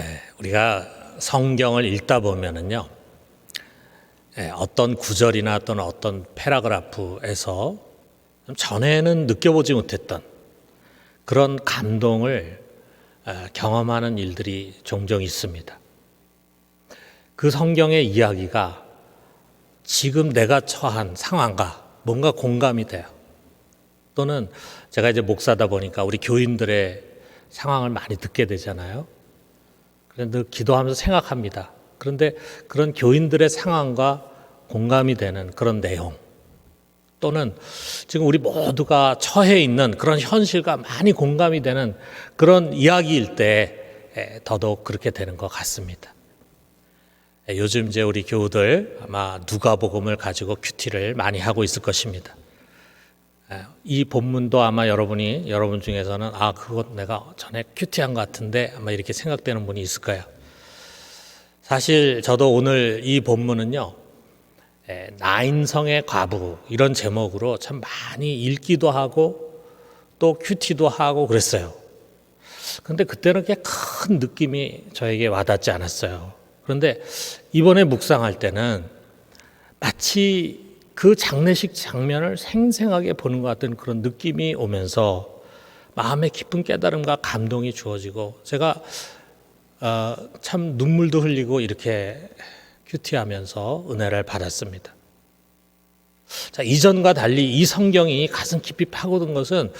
예, 우리가 성경을 읽다 보면은요, 예, 어떤 구절이나 또는 어떤 패러그라프에서 좀 전에는 느껴보지 못했던 그런 감동을 어, 경험하는 일들이 종종 있습니다. 그 성경의 이야기가 지금 내가 처한 상황과 뭔가 공감이 돼요. 또는 제가 이제 목사다 보니까 우리 교인들의 상황을 많이 듣게 되잖아요. 늘 기도하면서 생각합니다. 그런데 그런 교인들의 상황과 공감이 되는 그런 내용 또는 지금 우리 모두가 처해 있는 그런 현실과 많이 공감이 되는 그런 이야기일 때 에, 더더욱 그렇게 되는 것 같습니다. 에, 요즘 이제 우리 교우들 아마 누가복음을 가지고 큐티를 많이 하고 있을 것입니다. 에, 이 본문도 아마 여러분이 여러분 중에서는 아 그것 내가 전에 큐티한 것 같은데 아마 이렇게 생각되는 분이 있을 거예요. 사실 저도 오늘 이 본문은요 에, 나인성의 과부 이런 제목으로 참 많이 읽기도 하고 또 큐티도 하고 그랬어요. 근데 그때는 그렇게 큰 느낌이 저에게 와닿지 않았어요. 그런데 이번에 묵상할 때는 마치 그 장례식 장면을 생생하게 보는 것 같은 그런 느낌이 오면서 마음에 깊은 깨달음과 감동이 주어지고 제가 어, 참 눈물도 흘리고 이렇게 큐티하면서 은혜를 받았습니다. 자, 이전과 달리 이 성경이 가슴 깊이 파고든 것은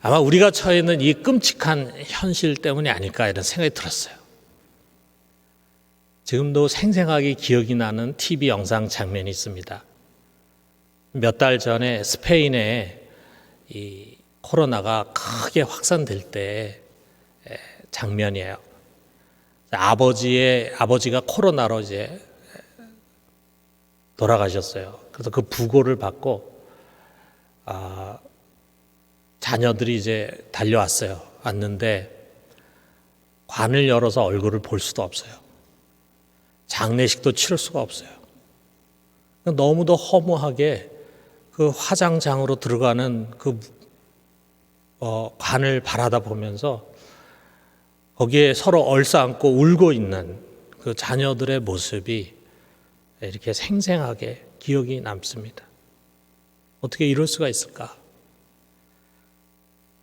아마 우리가 처해 있는 이 끔찍한 현실 때문이 아닐까 이런 생각이 들었어요. 지금도 생생하게 기억이 나는 TV 영상 장면이 있습니다. 몇 달 전에 스페인에 이 코로나가 크게 확산될 때 장면이에요. 아버지의 아버지가 코로나로 이제 돌아가셨어요. 그래서 그 부고를 받고 아, 자녀들이 이제 달려왔어요. 왔는데 관을 열어서 얼굴을 볼 수도 없어요. 장례식도 치를 수가 없어요. 너무도 허무하게 그 화장장으로 들어가는 그 어, 관을 바라다 보면서 거기에 서로 얼싸안고 울고 있는 그 자녀들의 모습이 이렇게 생생하게 기억이 남습니다. 어떻게 이럴 수가 있을까?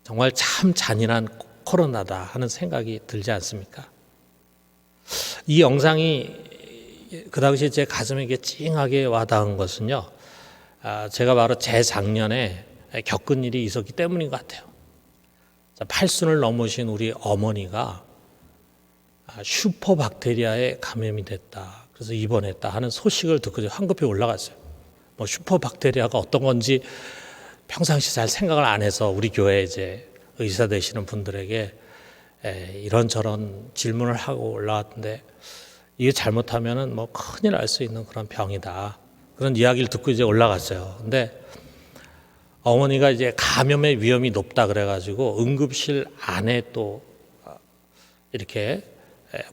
정말 참 잔인한 코로나다 하는 생각이 들지 않습니까? 이 영상이 그 당시에 제 가슴에 찡하게 와닿은 것은요, 아, 제가 바로 재작년에 겪은 일이 있었기 때문인 것 같아요. 팔순을 넘으신 우리 어머니가 아, 슈퍼박테리아에 감염이 됐다. 그래서 입원했다 하는 소식을 듣고 황급히 올라갔어요. 뭐 슈퍼박테리아가 어떤 건지 평상시 잘 생각을 안 해서 우리 교회 이제 의사 되시는 분들에게 이런저런 질문을 하고 올라왔는데 이게 잘못하면은 뭐 큰일 날 수 있는 그런 병이다. 그런 이야기를 듣고 이제 올라갔어요. 근데 어머니가 이제 감염의 위험이 높다 그래가지고 응급실 안에 또 이렇게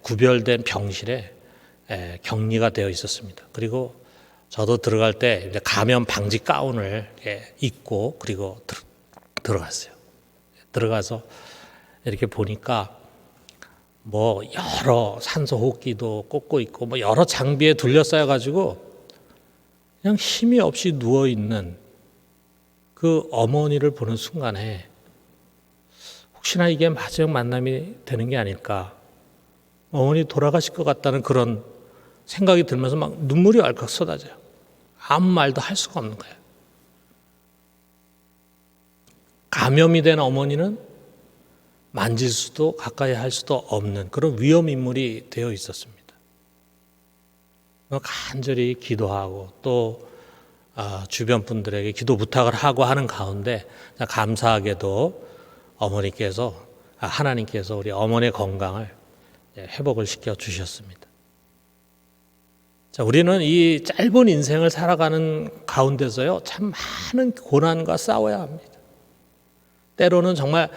구별된 병실에 격리가 되어 있었습니다. 그리고 저도 들어갈 때 감염 방지 가운을 입고 그리고 들어갔어요. 들어가서 이렇게 보니까 뭐 여러 산소 호흡기도 꽂고 있고 뭐 여러 장비에 둘러싸여 가지고 그냥 힘이 없이 누워 있는 그 어머니를 보는 순간에 혹시나 이게 마지막 만남이 되는 게 아닐까 어머니 돌아가실 것 같다는 그런 생각이 들면서 막 눈물이 왈칵 쏟아져요. 아무 말도 할 수가 없는 거예요. 감염이 된 어머니는 만질 수도 가까이 할 수도 없는 그런 위험 인물이 되어 있었습니다. 간절히 기도하고 또 아, 주변 분들에게 기도 부탁을 하고 하는 가운데 감사하게도 어머니께서 아, 하나님께서 우리 어머니의 건강을 회복을 시켜 주셨습니다. 자, 우리는 이 짧은 인생을 살아가는 가운데서요, 참 많은 고난과 싸워야 합니다. 때로는 정말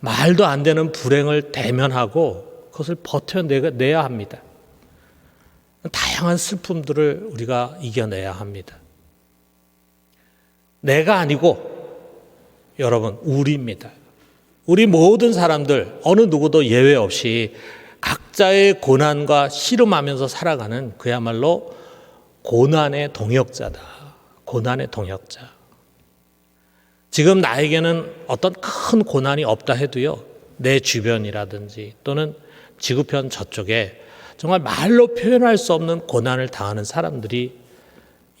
말도 안 되는 불행을 대면하고 그것을 버텨내야 합니다. 다양한 슬픔들을 우리가 이겨내야 합니다. 내가 아니고 여러분, 우리입니다. 우리 모든 사람들, 어느 누구도 예외 없이 각자의 고난과 씨름하면서 살아가는 그야말로 고난의 동역자다. 고난의 동역자. 지금 나에게는 어떤 큰 고난이 없다 해도요, 내 주변이라든지 또는 지구편 저쪽에 정말 말로 표현할 수 없는 고난을 당하는 사람들이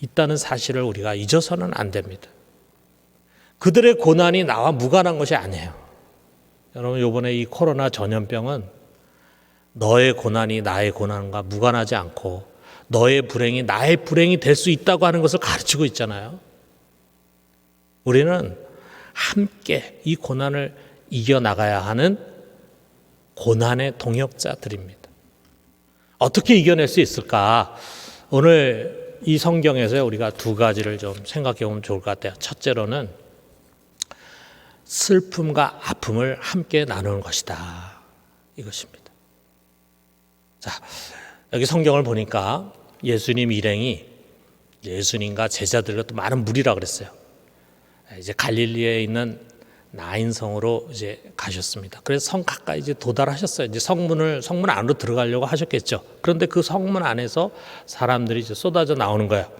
있다는 사실을 우리가 잊어서는 안 됩니다. 그들의 고난이 나와 무관한 것이 아니에요. 여러분, 요번에 이 코로나 전염병은 너의 고난이 나의 고난과 무관하지 않고 너의 불행이 나의 불행이 될 수 있다고 하는 것을 가르치고 있잖아요. 우리는 함께 이 고난을 이겨나가야 하는 고난의 동역자들입니다. 어떻게 이겨낼 수 있을까? 오늘 이 성경에서 우리가 두 가지를 좀 생각해 보면 좋을 것 같아요. 첫째로는 슬픔과 아픔을 함께 나누는 것이다. 이것입니다. 자, 여기 성경을 보니까 예수님 일행이 예수님과 제자들과 또 많은 무리라 그랬어요. 이제 갈릴리에 있는 나인성으로 이제 가셨습니다. 그래서 성 가까이 이제 도달하셨어요. 이제 성문을 성문 안으로 들어가려고 하셨겠죠. 그런데 그 성문 안에서 사람들이 이제 쏟아져 나오는 거예요.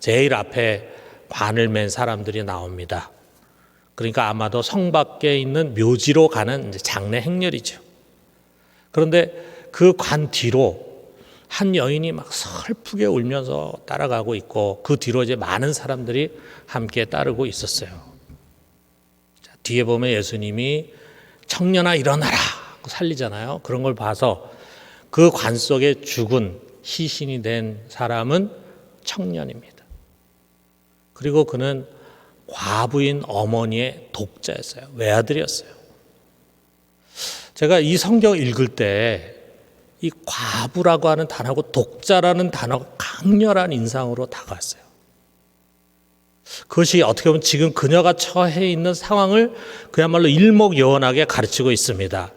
제일 앞에 관을 맨 사람들이 나옵니다. 그러니까 아마도 성 밖에 있는 묘지로 가는 장례 행렬이죠. 그런데 그 관 뒤로 한 여인이 막 슬프게 울면서 따라가고 있고 그 뒤로 이제 많은 사람들이 함께 따르고 있었어요. 자, 뒤에 보면 예수님이 청년아 일어나라 살리잖아요. 그런 걸 봐서 그 관 속에 죽은 희신이 된 사람은 청년입니다. 그리고 그는 과부인 어머니의 독자였어요. 외아들이었어요. 제가 이 성경 읽을 때 이 과부라고 하는 단어하고 독자라는 단어가 강렬한 인상으로 다가왔어요. 그것이 어떻게 보면 지금 그녀가 처해 있는 상황을 그야말로 일목요연하게 가르치고 있습니다.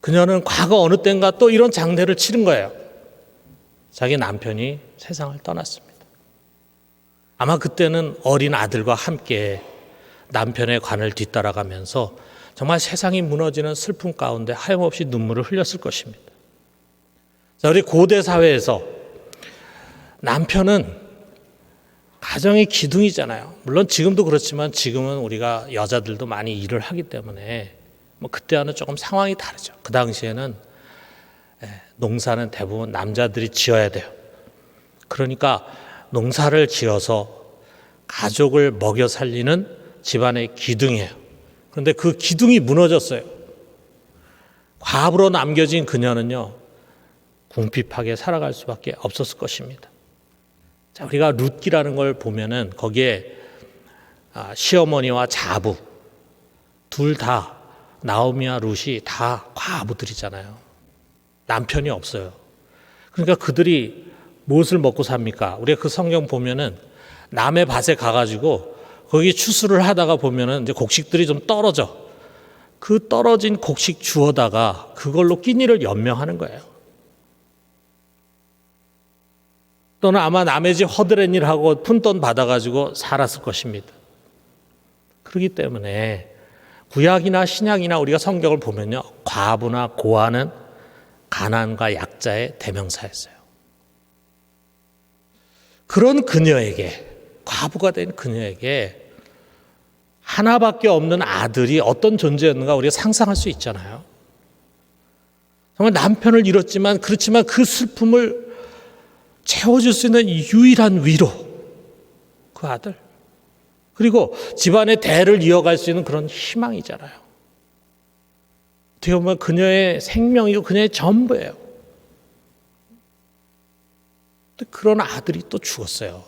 그녀는 과거 어느 때인가 또 이런 장례를 치른 거예요. 자기 남편이 세상을 떠났습니다. 아마 그때는 어린 아들과 함께 남편의 관을 뒤따라가면서 정말 세상이 무너지는 슬픔 가운데 하염없이 눈물을 흘렸을 것입니다. 자, 우리 고대 사회에서 남편은 가정의 기둥이잖아요. 물론 지금도 그렇지만 지금은 우리가 여자들도 많이 일을 하기 때문에 뭐 그때와는 조금 상황이 다르죠. 그 당시에는 예, 농사는 대부분 남자들이 지어야 돼요. 그러니까 농사를 지어서 가족을 먹여 살리는 집안의 기둥이에요. 그런데 그 기둥이 무너졌어요. 과부로 남겨진 그녀는요, 궁핍하게 살아갈 수밖에 없었을 것입니다. 자, 우리가 룻기라는 걸 보면은 거기에 아, 시어머니와 자부 둘 다 나오미와 룻이 다 과부들이잖아요. 남편이 없어요. 그러니까 그들이 무엇을 먹고 삽니까? 우리가 그 성경 보면은 남의 밭에 가가지고 거기 추수를 하다가 보면은 이제 곡식들이 좀 떨어져. 그 떨어진 곡식 주워다가 그걸로 끼니를 연명하는 거예요. 또는 아마 남의 집 허드렛 일하고 푼돈 받아가지고 살았을 것입니다. 그렇기 때문에 구약이나 신약이나 우리가 성경을 보면요. 과부나 고아는 가난과 약자의 대명사였어요. 그런 그녀에게, 과부가 된 그녀에게 하나밖에 없는 아들이 어떤 존재였는가 우리가 상상할 수 있잖아요. 정말 남편을 잃었지만 그렇지만 그 슬픔을 채워줄 수 있는 유일한 위로 그 아들 그리고 집안의 대를 이어갈 수 있는 그런 희망이잖아요. 어떻게 보면 그녀의 생명이고 그녀의 전부예요. 그런 아들이 또 죽었어요.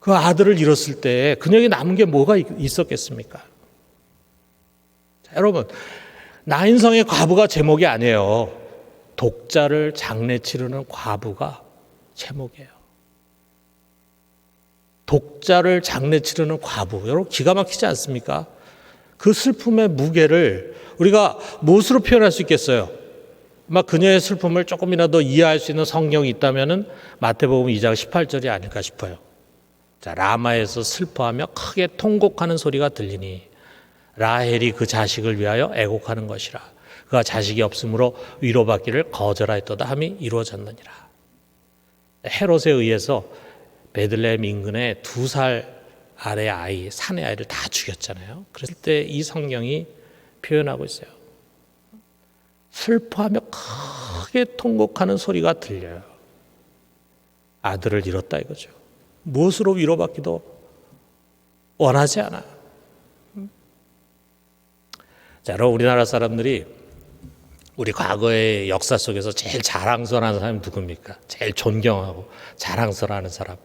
그 아들을 잃었을 때 그녀에게 남은 게 뭐가 있었겠습니까? 자, 여러분, 나인성의 과부가 제목이 아니에요. 독자를 장례 치르는 과부가 제목이에요. 독자를 장례 치르는 과부. 여러분, 기가 막히지 않습니까? 그 슬픔의 무게를 우리가 무엇으로 표현할 수 있겠어요? 막 그녀의 슬픔을 조금이라도 이해할 수 있는 성경이 있다면 마태복음 2장 18절이 아닐까 싶어요. 자, 라마에서 슬퍼하며 크게 통곡하는 소리가 들리니 라헬이 그 자식을 위하여 애곡하는 것이라. 그가 자식이 없으므로 위로받기를 거절하였도다 함이 이루어졌느니라. 헤롯에 의해서 베들레헴 인근에 두살 아래 아이, 사내 아이를 다 죽였잖아요. 그랬을 때 이 성경이 표현하고 있어요. 슬퍼하며 크게 통곡하는 소리가 들려요. 아들을 잃었다 이거죠. 무엇으로 위로받기도 원하지 않아요. 자, 여러분 우리나라 사람들이 우리 과거의 역사 속에서 제일 자랑스러운 사람이 누굽니까? 제일 존경하고 자랑스러워하는 사람.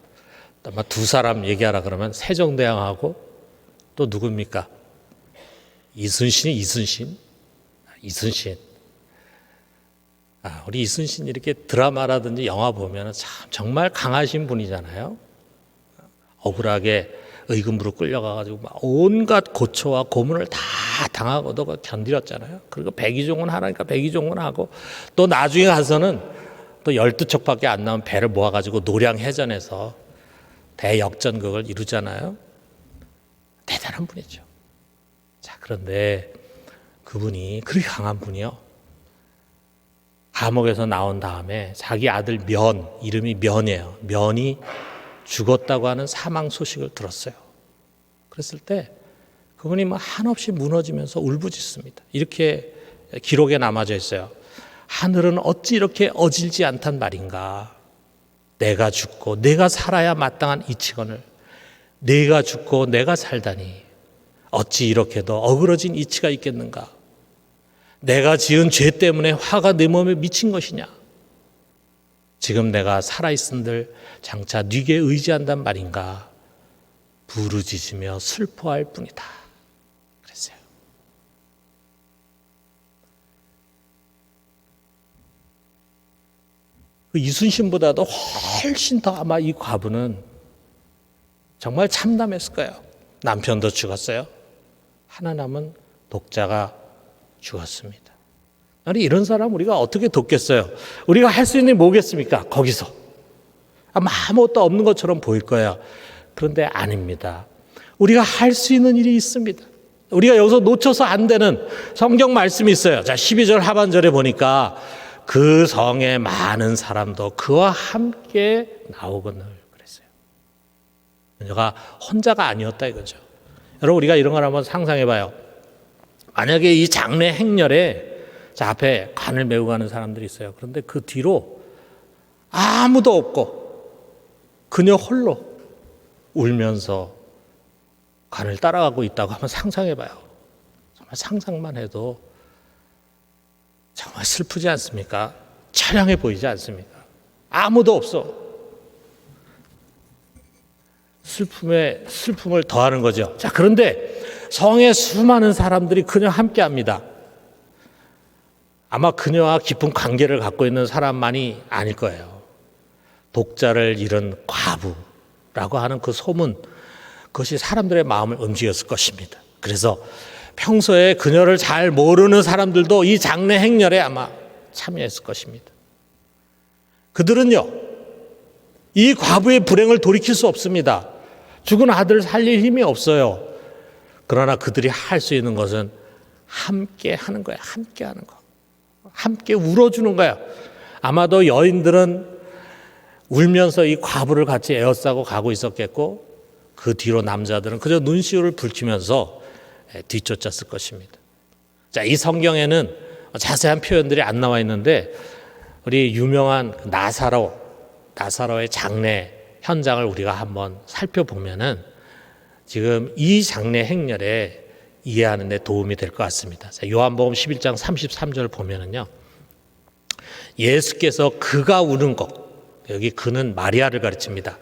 아마 두 사람 얘기하라 그러면 세종대왕하고 또 누굽니까? 이순신이 이순신. 아, 이순신. 아, 우리 이순신 이렇게 드라마라든지 영화 보면 참 정말 강하신 분이잖아요. 억울하게 의금부로 끌려가가지고 막 온갖 고초와 고문을 다 당하고도 그 견디렸잖아요. 그리고 백의종군 하라니까 백의종군 하고 또 나중에 가서는 또 열두 척밖에 안 나온 배를 모아가지고 노량 해전에서 대역전극을 이루잖아요. 대단한 분이죠. 자, 그런데 그분이 그렇게 강한 분이요. 감옥에서 나온 다음에 자기 아들 면, 이름이 면이에요. 면이 죽었다고 하는 사망 소식을 들었어요. 그랬을 때 그분이 뭐 한없이 무너지면서 울부짖습니다. 이렇게 기록에 남아져 있어요. 하늘은 어찌 이렇게 어질지 않단 말인가. 내가 죽고 내가 살아야 마땅한 이치건을 내가 죽고 내가 살다니 어찌 이렇게도 어그러진 이치가 있겠는가? 내가 지은 죄 때문에 화가 내 몸에 미친 것이냐? 지금 내가 살아있은들 장차 네게 의지한단 말인가? 부르짖으며 슬퍼할 뿐이다. 그랬어요. 그 이순신보다도 훨씬 더 아마 이 과부는 정말 참담했을 거예요. 남편도 죽었어요. 하나 남은 독자가 죽었습니다. 아니 이런 사람 우리가 어떻게 돕겠어요? 우리가 할 수 있는 게 뭐겠습니까? 거기서 아마 아무것도 없는 것처럼 보일 거예요. 그런데 아닙니다. 우리가 할 수 있는 일이 있습니다. 우리가 여기서 놓쳐서 안 되는 성경 말씀이 있어요. 자, 12절 하반절에 보니까 그 성에 많은 사람도 그와 함께 나오거늘 그랬어요. 그녀가 혼자가 아니었다 이거죠. 여러분 우리가 이런 걸 한번 상상해 봐요. 만약에 이 장례 행렬에 자 앞에 관을 메고 가는 사람들이 있어요. 그런데 그 뒤로 아무도 없고 그녀 홀로 울면서 관을 따라가고 있다고 한번 상상해 봐요. 정말 상상만 해도 정말 슬프지 않습니까? 처량해 보이지 않습니까? 아무도 없어. 슬픔에 슬픔을 더하는 거죠. 자, 그런데 성에 수많은 사람들이 그녀와 함께 합니다. 아마 그녀와 깊은 관계를 갖고 있는 사람만이 아닐 거예요. 독자를 잃은 과부라고 하는 그 소문, 그것이 사람들의 마음을 움직였을 것입니다. 그래서 평소에 그녀를 잘 모르는 사람들도 이 장례 행렬에 아마 참여했을 것입니다. 그들은요, 이 과부의 불행을 돌이킬 수 없습니다. 죽은 아들을 살릴 힘이 없어요. 그러나 그들이 할 수 있는 것은 함께 하는 거예요. 함께 하는 거. 함께 울어주는 거예요. 아마도 여인들은 울면서 이 과부를 같이 에어싸고 가고 있었겠고 그 뒤로 남자들은 그저 눈시울을 붉히면서 뒤쫓았을 것입니다. 자, 이 성경에는 자세한 표현들이 안 나와 있는데 우리 유명한 나사로 나사로의 장례 현장을 우리가 한번 살펴보면은 지금 이 장례 행렬에 이해하는 데 도움이 될 것 같습니다. 자, 요한복음 11장 33절 보면은요. 예수께서 그가 우는 것 여기 그는 마리아를 가르칩니다.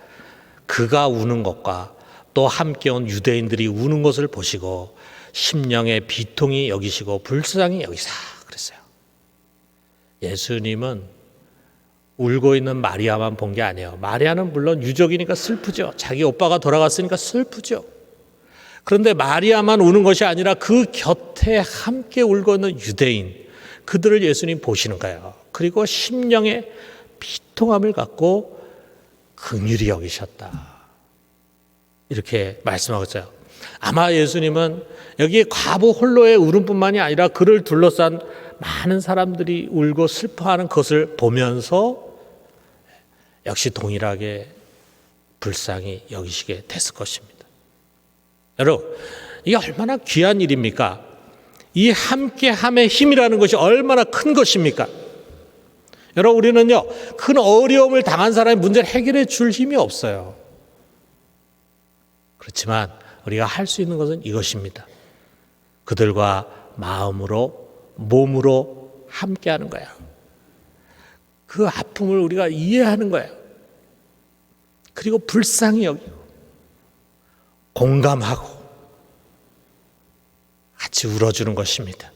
그가 우는 것과 또 함께 온 유대인들이 우는 것을 보시고 심령의 비통이 여기시고 불쌍히 여기사 그랬어요. 예수님은 울고 있는 마리아만 본 게 아니에요. 마리아는 물론 유족이니까 슬프죠. 자기 오빠가 돌아갔으니까 슬프죠. 그런데 마리아만 우는 것이 아니라 그 곁에 함께 울고 있는 유대인, 그들을 예수님 보시는 거예요. 그리고 심령의 비통함을 갖고 긍휼히 여기셨다. 이렇게 말씀하고 있어요. 아마 예수님은 여기 과부 홀로의 울음뿐만이 아니라 그를 둘러싼 많은 사람들이 울고 슬퍼하는 것을 보면서 역시 동일하게 불쌍히 여기시게 됐을 것입니다. 여러분, 이게 얼마나 귀한 일입니까? 이 함께함의 힘이라는 것이 얼마나 큰 것입니까? 여러분, 우리는요, 큰 어려움을 당한 사람의 문제를 해결해 줄 힘이 없어요. 그렇지만 우리가 할 수 있는 것은 이것입니다. 그들과 마음으로, 몸으로 함께 하는 거야. 그 아픔을 우리가 이해하는 거예요. 그리고 불쌍히 여기고, 공감하고, 같이 울어주는 것입니다.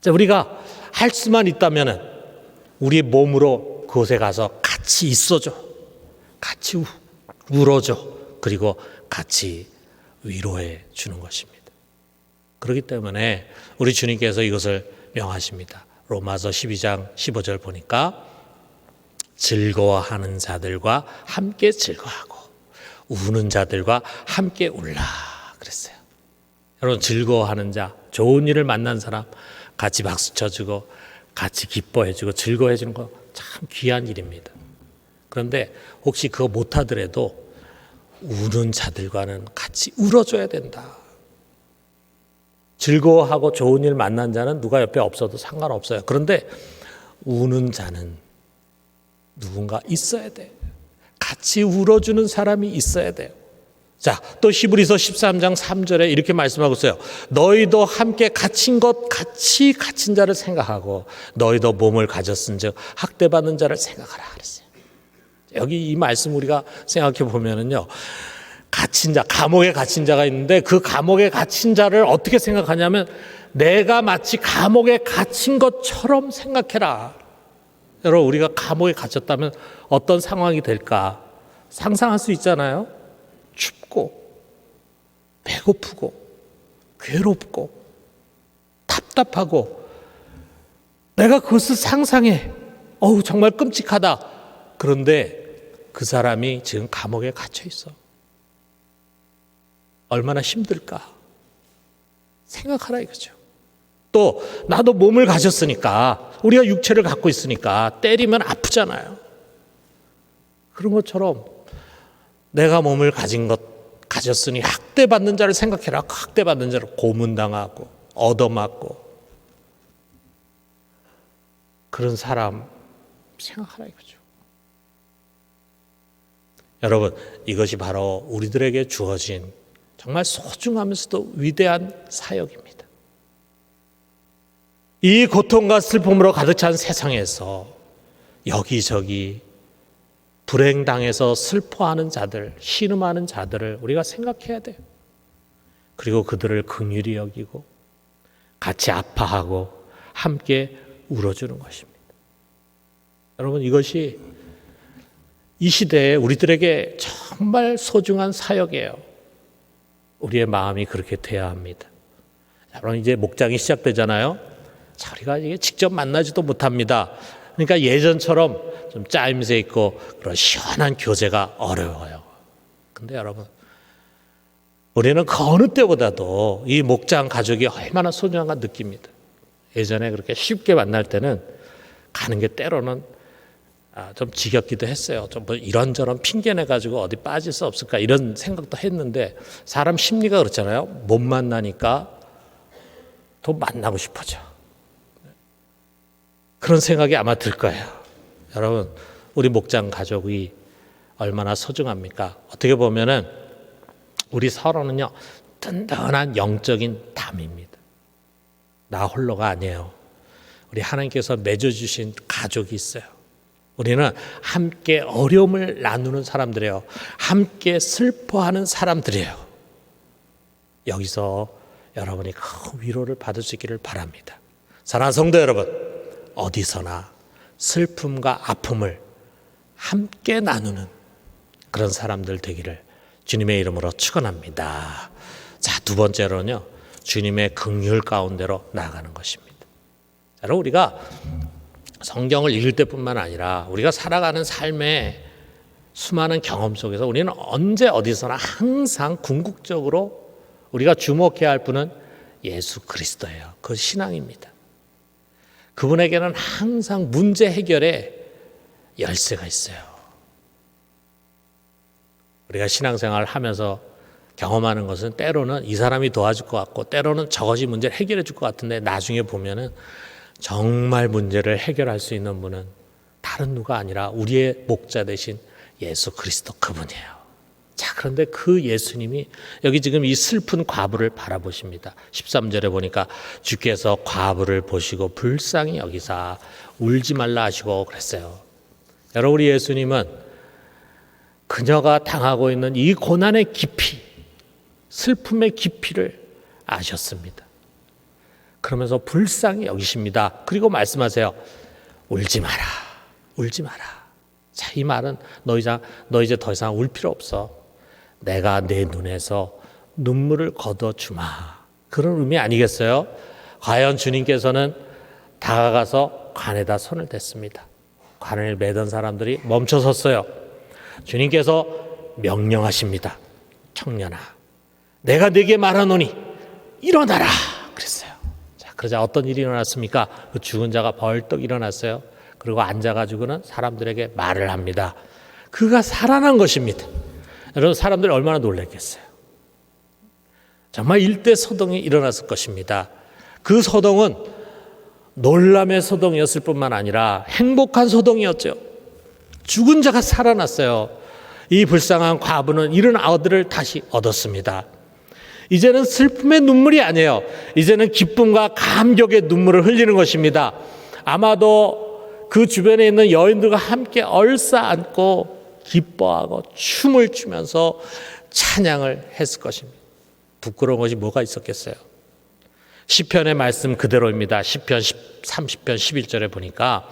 자, 우리가 할 수만 있다면 우리 몸으로 그곳에 가서 같이 있어줘. 같이 우- 울어줘. 그리고 같이 위로해 주는 것입니다. 그렇기 때문에 우리 주님께서 이것을 명하십니다. 로마서 12장 15절 보니까 즐거워하는 자들과 함께 즐거워하고 우는 자들과 함께 울라 그랬어요. 여러분 즐거워하는 자, 좋은 일을 만난 사람 같이 박수 쳐주고 같이 기뻐해주고 즐거워해주는 거 참 귀한 일입니다. 그런데 혹시 그거 못하더라도 우는 자들과는 같이 울어줘야 된다. 즐거워하고 좋은 일 만난 자는 누가 옆에 없어도 상관없어요. 그런데 우는 자는 누군가 있어야 돼. 같이 울어주는 사람이 있어야 돼요. 자, 또 히브리서 13장 3절에 이렇게 말씀하고 있어요. 너희도 함께 갇힌 것 같이 갇힌 자를 생각하고 너희도 몸을 가졌은즉 학대받는 자를 생각하라 그랬어요. 여기 이 말씀 우리가 생각해 보면은요. 갇힌 자, 감옥에 갇힌 자가 있는데 그 감옥에 갇힌 자를 어떻게 생각하냐면 내가 마치 감옥에 갇힌 것처럼 생각해라. 여러분 우리가 감옥에 갇혔다면 어떤 상황이 될까 상상할 수 있잖아요. 춥고 배고프고 괴롭고 답답하고 내가 그것을 상상해. 어우 정말 끔찍하다. 그런데 그 사람이 지금 감옥에 갇혀 있어. 얼마나 힘들까? 생각하라 이거죠. 또 나도 몸을 가졌으니까 우리가 육체를 갖고 있으니까 때리면 아프잖아요. 그런 것처럼 내가 몸을 가진 것 가졌으니 학대받는 자를 생각해라. 그 학대받는 자를 고문당하고 얻어맞고 그런 사람 생각하라 이거죠. 여러분 이것이 바로 우리들에게 주어진 정말 소중하면서도 위대한 사역입니다. 이 고통과 슬픔으로 가득 찬 세상에서 여기저기 불행당해서 슬퍼하는 자들, 신음하는 자들을 우리가 생각해야 돼요. 그리고 그들을 긍휼히 여기고 같이 아파하고 함께 울어주는 것입니다. 여러분 이것이 이 시대에 우리들에게 정말 소중한 사역이에요. 우리의 마음이 그렇게 돼야 합니다. 자, 그럼 이제 목장이 시작되잖아요. 자, 우리가 이게 직접 만나지도 못합니다. 그러니까 예전처럼 좀 짜임새 있고 그런 시원한 교제가 어려워요. 근데 여러분, 우리는 그 어느 때보다도 이 목장 가족이 얼마나 소중한가 느낍니다. 예전에 그렇게 쉽게 만날 때는 가는 게 때로는 아, 좀 지겹기도 했어요. 좀 뭐 이런저런 핑계 내 가지고 어디 빠질 수 없을까 이런 생각도 했는데 사람 심리가 그렇잖아요. 못 만나니까 더 만나고 싶어져. 그런 생각이 아마 들 거예요. 여러분, 우리 목장 가족이 얼마나 소중합니까? 어떻게 보면은 우리 서로는요 든든한 영적인 담입니다. 나 홀로가 아니에요. 우리 하나님께서 맺어주신 가족이 있어요. 우리는 함께 어려움을 나누는 사람들이에요. 함께 슬퍼하는 사람들이에요. 여기서 여러분이 큰 위로를 받을 수 있기를 바랍니다. 사랑하는 성도 여러분, 어디서나 슬픔과 아픔을 함께 나누는 그런 사람들 되기를 주님의 이름으로 축원합니다. 자, 두 번째로는요. 주님의 긍휼 가운데로 나아가는 것입니다. 자, 여러분 우리가 성경을 읽을 때뿐만 아니라 우리가 살아가는 삶의 수많은 경험 속에서 우리는 언제 어디서나 항상 궁극적으로 우리가 주목해야 할 분은 예수 그리스도예요. 그 신앙입니다. 그분에게는 항상 문제 해결에 열쇠가 있어요. 우리가 신앙생활을 하면서 경험하는 것은 때로는 이 사람이 도와줄 것 같고 때로는 저것이 문제를 해결해 줄 것 같은데 나중에 보면은 정말 문제를 해결할 수 있는 분은 다른 누가 아니라 우리의 목자 대신 예수 그리스도 그분이에요. 자, 그런데 그 예수님이 여기 지금 이 슬픈 과부를 바라보십니다. 13절에 보니까 주께서 과부를 보시고 불쌍히 여기사 울지 말라 하시고 그랬어요. 여러분, 우리 예수님은 그녀가 당하고 있는 이 고난의 깊이, 슬픔의 깊이를 아셨습니다. 그러면서 불쌍히 여기십니다. 그리고 말씀하세요. 울지 마라. 울지 마라. 자, 이 말은 너 이제, 너 이제 더 이상 울 필요 없어. 내가 내 눈에서 눈물을 걷어주마. 그런 의미 아니겠어요? 과연 주님께서는 다가가서 관에다 손을 댔습니다. 관을 매던 사람들이 멈춰섰어요. 주님께서 명령하십니다. 청년아, 내가 네게 말하노니 일어나라. 그랬어요. 자, 그러자 어떤 일이 일어났습니까? 그 죽은 자가 벌떡 일어났어요. 그리고 앉아가지고는 사람들에게 말을 합니다. 그가 살아난 것입니다. 여러분 사람들이 얼마나 놀랐겠어요. 정말 일대 소동이 일어났을 것입니다. 그 소동은 놀람의 소동이었을 뿐만 아니라 행복한 소동이었죠. 죽은 자가 살아났어요. 이 불쌍한 과부는 이런 아들을 다시 얻었습니다. 이제는 슬픔의 눈물이 아니에요. 이제는 기쁨과 감격의 눈물을 흘리는 것입니다. 아마도 그 주변에 있는 여인들과 함께 얼싸안고 기뻐하고 춤을 추면서 찬양을 했을 것입니다. 부끄러운 것이 뭐가 있었겠어요? 시편의 말씀 그대로입니다. 시편 30편 11절에 보니까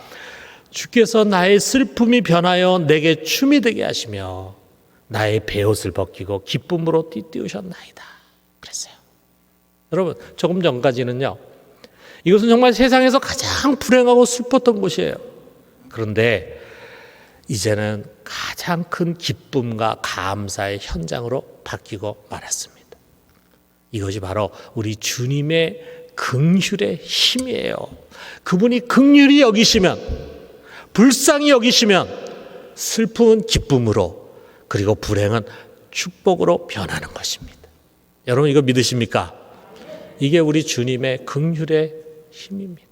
주께서 나의 슬픔이 변하여 내게 춤이 되게 하시며 나의 베옷을 벗기고 기쁨으로 띠띠우셨나이다. 그랬어요. 여러분, 조금 전까지는요. 이것은 정말 세상에서 가장 불행하고 슬펐던 곳이에요. 그런데 이제는 가장 큰 기쁨과 감사의 현장으로 바뀌고 말았습니다. 이것이 바로 우리 주님의 긍휼의 힘이에요. 그분이 긍휼히 여기시면 불쌍히 여기시면 슬픔은 기쁨으로 그리고 불행은 축복으로 변하는 것입니다. 여러분 이거 믿으십니까? 이게 우리 주님의 긍휼의 힘입니다.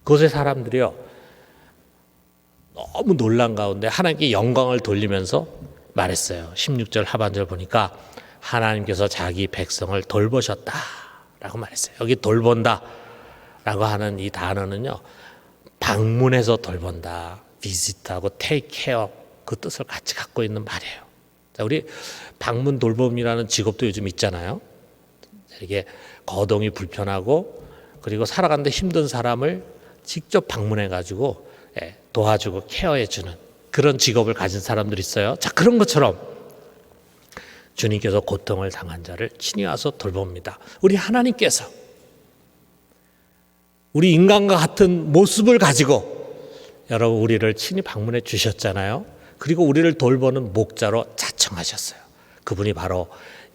그곳의 사람들이요 너무 놀란 가운데 하나님께 영광을 돌리면서 말했어요. 16절 하반절 보니까 하나님께서 자기 백성을 돌보셨다라고 말했어요. 여기 돌본다 라고 하는 이 단어는요. 방문해서 돌본다. 비지트하고 테이크 케어 그 뜻을 같이 갖고 있는 말이에요. 자, 우리 방문 돌봄이라는 직업도 요즘 있잖아요. 이게 거동이 불편하고 그리고 살아가는데 힘든 사람을 직접 방문해 가지고 예, 도와주고 케어해 주는 그런 직업을 가진 사람들이 있어요. 자, 그런 것처럼 주님께서 고통을 당한 자를 친히 와서 돌봅니다. 우리 하나님께서 우리 인간과 같은 모습을 가지고 여러분 우리를 친히 방문해 주셨잖아요. 그리고 우리를 돌보는 목자로 자청하셨어요. 그분이 바로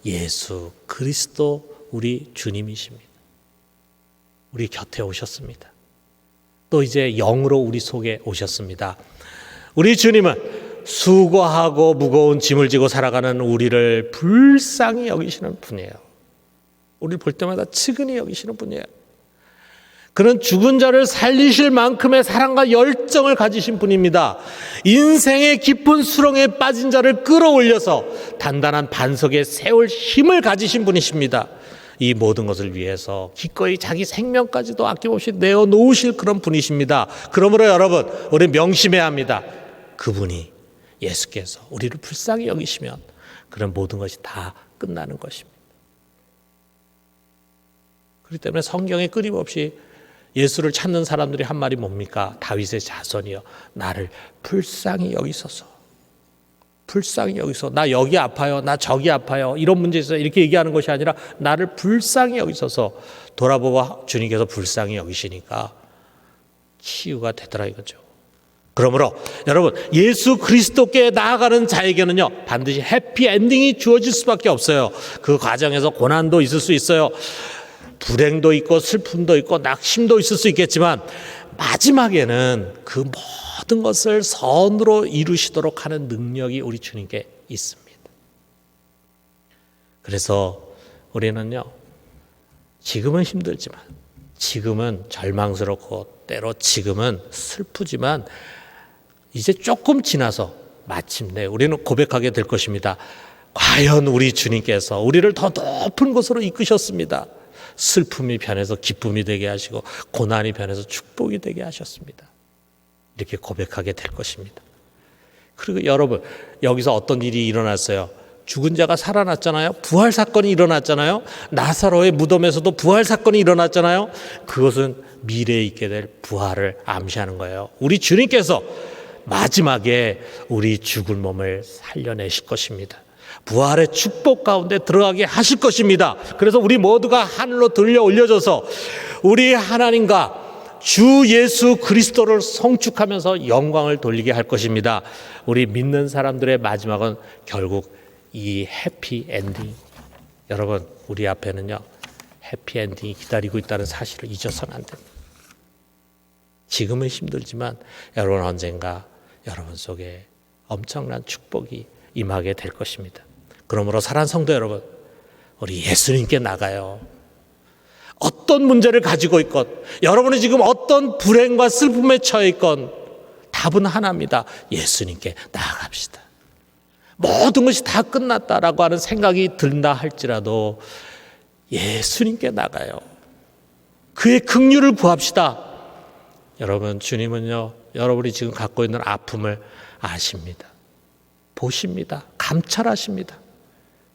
예수 그리스도 우리 주님이십니다. 우리 곁에 오셨습니다. 또 이제 영으로 우리 속에 오셨습니다. 우리 주님은 수고하고 무거운 짐을 지고 살아가는 우리를 불쌍히 여기시는 분이에요. 우리를 볼 때마다 측은히 여기시는 분이에요. 그는 죽은 자를 살리실 만큼의 사랑과 열정을 가지신 분입니다. 인생의 깊은 수렁에 빠진 자를 끌어올려서 단단한 반석에 세울 힘을 가지신 분이십니다. 이 모든 것을 위해서 기꺼이 자기 생명까지도 아낌없이 내어 놓으실 그런 분이십니다. 그러므로 여러분, 우리 명심해야 합니다. 그분이 예수께서 우리를 불쌍히 여기시면 그런 모든 것이 다 끝나는 것입니다. 그렇기 때문에 성경에 끊임없이 예수를 찾는 사람들이 한 말이 뭡니까? 다윗의 자손이여 나를 불쌍히 여기소서. 불쌍히 여기서 나 여기 아파요. 나 저기 아파요. 이런 문제 있어요. 이렇게 얘기하는 것이 아니라 나를 불쌍히 여기서서 돌아보고 주님께서 불쌍히 여기시니까 치유가 되더라 이거죠. 그러므로 여러분 예수 그리스도께 나아가는 자에게는요 반드시 해피 엔딩이 주어질 수밖에 없어요. 그 과정에서 고난도 있을 수 있어요. 불행도 있고 슬픔도 있고 낙심도 있을 수 있겠지만 마지막에는 그 모든 것을 선으로 이루시도록 하는 능력이 우리 주님께 있습니다. 그래서 우리는요 지금은 힘들지만 지금은 절망스럽고 때로 지금은 슬프지만 이제 조금 지나서 마침내 우리는 고백하게 될 것입니다. 과연 우리 주님께서 우리를 더 높은 곳으로 이끄셨습니다. 슬픔이 변해서 기쁨이 되게 하시고 고난이 변해서 축복이 되게 하셨습니다. 이렇게 고백하게 될 것입니다. 그리고 여러분 여기서 어떤 일이 일어났어요? 죽은 자가 살아났잖아요. 부활 사건이 일어났잖아요. 나사로의 무덤에서도 부활 사건이 일어났잖아요. 그것은 미래에 있게 될 부활을 암시하는 거예요. 우리 주님께서 마지막에 우리 죽은 몸을 살려내실 것입니다. 부활의 축복 가운데 들어가게 하실 것입니다. 그래서 우리 모두가 하늘로 들려 올려져서 우리 하나님과 주 예수 그리스도를 성축하면서 영광을 돌리게 할 것입니다. 우리 믿는 사람들의 마지막은 결국 이 해피 엔딩. 여러분, 우리 앞에는요, 해피 엔딩이 기다리고 있다는 사실을 잊어서는 안 됩니다. 지금은 힘들지만 여러분 언젠가 여러분 속에 엄청난 축복이 임하게 될 것입니다. 그러므로 사랑 성도 여러분, 우리 예수님께 나가요. 어떤 문제를 가지고 있건, 여러분이 지금 어떤 불행과 슬픔에 처해 있건, 답은 하나입니다. 예수님께 나아갑시다. 모든 것이 다 끝났다라고 하는 생각이 든다 할지라도 예수님께 나가요. 그의 긍휼을 구합시다. 여러분 주님은요 여러분이 지금 갖고 있는 아픔을 아십니다. 보십니다. 감찰하십니다.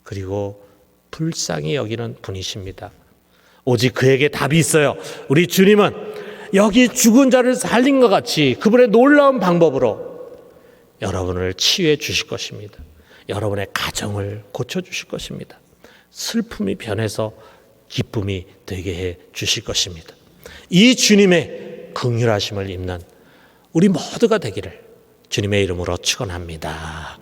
그리고 불쌍히 여기는 분이십니다. 오직 그에게 답이 있어요. 우리 주님은 여기 죽은 자를 살린 것 같이 그분의 놀라운 방법으로 여러분을 치유해 주실 것입니다. 여러분의 가정을 고쳐 주실 것입니다. 슬픔이 변해서 기쁨이 되게 해 주실 것입니다. 이 주님의 긍휼하심을 입는 우리 모두가 되기를 주님의 이름으로 축원합니다.